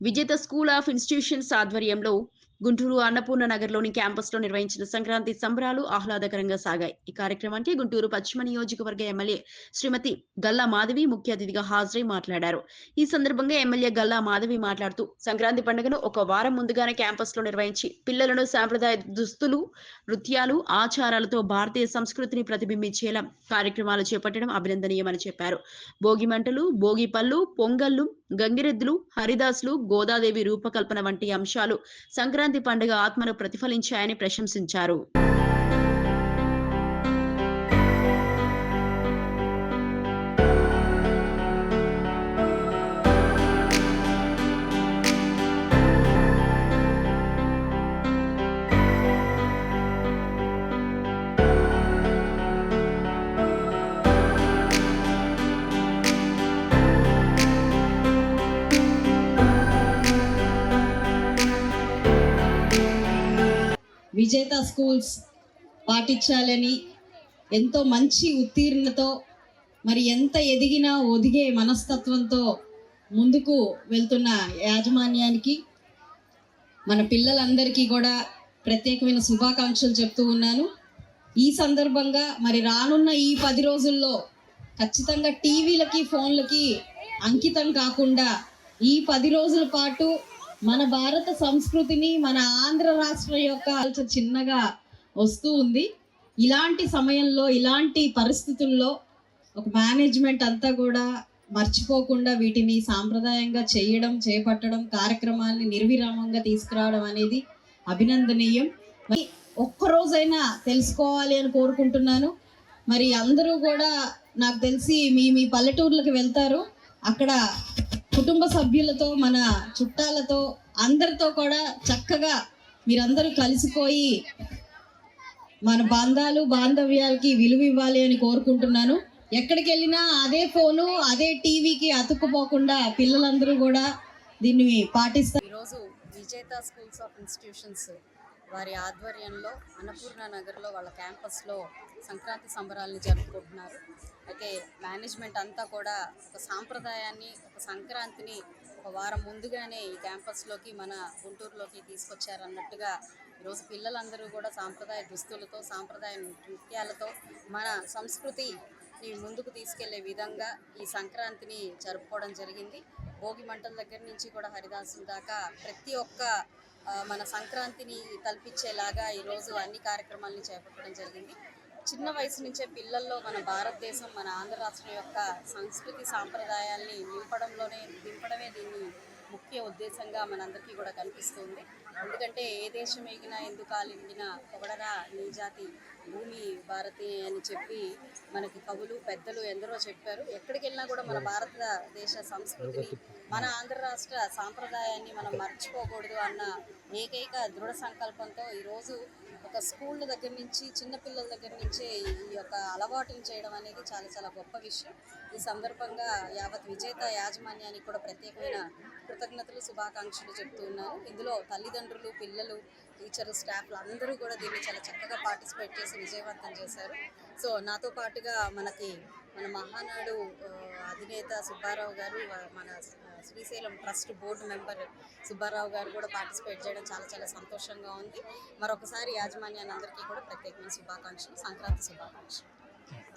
విజేత school of institutions ఆధ్వర్యంలో గుంటూరు అన్నపూర్ణ నగర్లోని క్యాంపస్లో నిర్వహించిన సంక్రాంతి సంబరాలు ఆహ్లాదకరంగా సాగాయి. ఈ కార్యక్రమానికి గుంటూరు పశ్చిమ నియోజకవర్గ ఎమ్మెల్యే శ్రీమతి గల్లా మాధవి ముఖ్య అతిథిగా హాజరై మాట్లాడారు. ఈ సందర్భంగా ఎమ్మెల్యే గల్లా మాధవి మాట్లాడుతూ సంక్రాంతి పండుగను ఒక వారం ముందుగానే క్యాంపస్లో నిర్వహించి పిల్లలను సాంప్రదాయ దుస్తులు నృత్యాలు ఆచారాలతో భారతీయ సంస్కృతిని ప్రతిబింబించేలా కార్యక్రమాలు చేపట్టడం అభినందనీయమని చెప్పారు. భోగి మంటలు భోగి పళ్ళు పొంగళ్ళు గంగిరెద్దులు హరిదాసులు గోదాదేవి రూపకల్పన వంటి అంశాలు సంక్రాంతి పండుగ ఆత్మను ప్రతిఫలించాయని ప్రశంసించారు. విజేత స్కూల్స్ పాటించాలని ఎంతో మంచి ఉత్తీర్ణతో మరి ఎంత ఎదిగినా ఒదిగే మనస్తత్వంతో ముందుకు వెళ్తున్న యాజమాన్యానికి మన పిల్లలందరికీ కూడా ప్రత్యేకమైన శుభాకాంక్షలు చెప్తూ ఉన్నాను. ఈ సందర్భంగా మరి రానున్న ఈ పది రోజుల్లో ఖచ్చితంగా టీవీలకి ఫోన్లకి అంకితం కాకుండా ఈ పది రోజుల పాటు మన భారత సంస్కృతిని మన ఆంధ్ర రాష్ట్రం యొక్క ఆలోచన చిన్నగా వస్తూ ఉంది. ఇలాంటి సమయంలో ఇలాంటి పరిస్థితుల్లో ఒక మేనేజ్మెంట్ అంతా కూడా మర్చిపోకుండా వీటిని సాంప్రదాయంగా చేయడం చేపట్టడం కార్యక్రమాన్ని నిర్విరామంగా తీసుకురావడం అనేది అభినందనీయం. మరి ఒక్కరోజైనా తెలుసుకోవాలి అని కోరుకుంటున్నాను. మరి అందరూ కూడా నాకు తెలిసి మీ మీ పల్లెటూర్లకు వెళ్తారు. అక్కడ కుటుంబ సభ్యులతో మన చుట్టాలతో అందరితో కూడా చక్కగా మీరందరూ కలిసిపోయి మన బంధాలు బాంధవ్యాలకి విలువ ఇవ్వాలి అని కోరుకుంటున్నాను. ఎక్కడికి వెళ్ళినా అదే ఫోను అదే టీవీకి అతుక్కుపోకుండా పిల్లలందరూ కూడా దీన్ని పాటిస్తారు ఈరోజు విజేత స్కూల్స్ ఆఫ్ ఇన్స్టిట్యూషన్స్ వారి ఆధ్వర్యంలో అన్నపూర్ణ నగర్లో వాళ్ళ క్యాంపస్లో సంక్రాంతి సంబరాలను జరుపుకుంటున్నారు. అయితే మేనేజ్మెంట్ అంతా కూడా ఒక సాంప్రదాయాన్ని ఒక సంక్రాంతిని ఒక వారం ముందుగానే ఈ క్యాంపస్లోకి మన గుంటూరులోకి తీసుకొచ్చారన్నట్టుగా ఈరోజు పిల్లలందరూ కూడా సాంప్రదాయ దుస్తులతో సాంప్రదాయ నృత్యాలతో మన సంస్కృతి ముందుకు తీసుకెళ్ళే విధంగా ఈ సంక్రాంతిని జరుపుకోవడం జరిగింది. భోగి మంటల దగ్గర నుంచి కూడా హరిదాసుల దాకా ప్రతి ఒక్క మన సంక్రాంతిని తలపించేలాగా ఈరోజు అన్ని కార్యక్రమాలని చేపట్టడం జరిగింది. చిన్న వయసు నుంచే పిల్లల్లో మన భారతదేశం మన ఆంధ్ర రాష్ట్రం యొక్క సంస్కృతి సాంప్రదాయాల్ని నింపడంలోనే నింపడమే దీన్ని ముఖ్య ఉద్దేశంగా మనందరికీ కూడా కనిపిస్తుంది ఎందుకంటే ఏ దేశం ఎగినా ఎందుకు ఆలింగినా పొగడరా నీ జాతి? భూమి భారతి అని చెప్పి మనకి కవులు పెద్దలు ఎందరో చెప్పారు. ఎక్కడికి వెళ్ళినా కూడా మన భారతదేశ సంస్కృతిని మన ఆంధ్ర రాష్ట్ర సాంప్రదాయాన్ని మనం మర్చిపోకూడదు అన్న ఏకైక దృఢ సంకల్పంతో ఈరోజు ఒక స్కూళ్ళ దగ్గర నుంచి చిన్నపిల్లల దగ్గర నుంచే ఈ యొక్క అలవాటుని చేయడం అనేది చాలా చాలా గొప్ప విషయం. ఈ సందర్భంగా యావత్ విజేత యాజమాన్యానికి కూడా ప్రత్యేకమైన కృతజ్ఞతలు శుభాకాంక్షలు చెప్తూ ఉన్నాను. ఇందులో తల్లిదండ్రులు పిల్లలు టీచర్లు స్టాఫ్లు అందరూ కూడా దీన్ని చాలా చక్కగా పార్టిసిపేట్ చేసి విజయవంతం చేశారు. సో నాతో పాటుగా మనకి మన మహానాడు అధినేత సుబ్బారావు గారు మన Srisailam trust board member Subbarao garu కూడా పార్టిసిపేట్ చేయడం చాలా చాలా సంతోషంగా ఉంది. మరొకసారి యాజమాన్యాన్ని అందరికీ కూడా ప్రత్యేకమైన శుభాకాంక్షలు. సంక్రాంతి శుభాకాంక్షలు.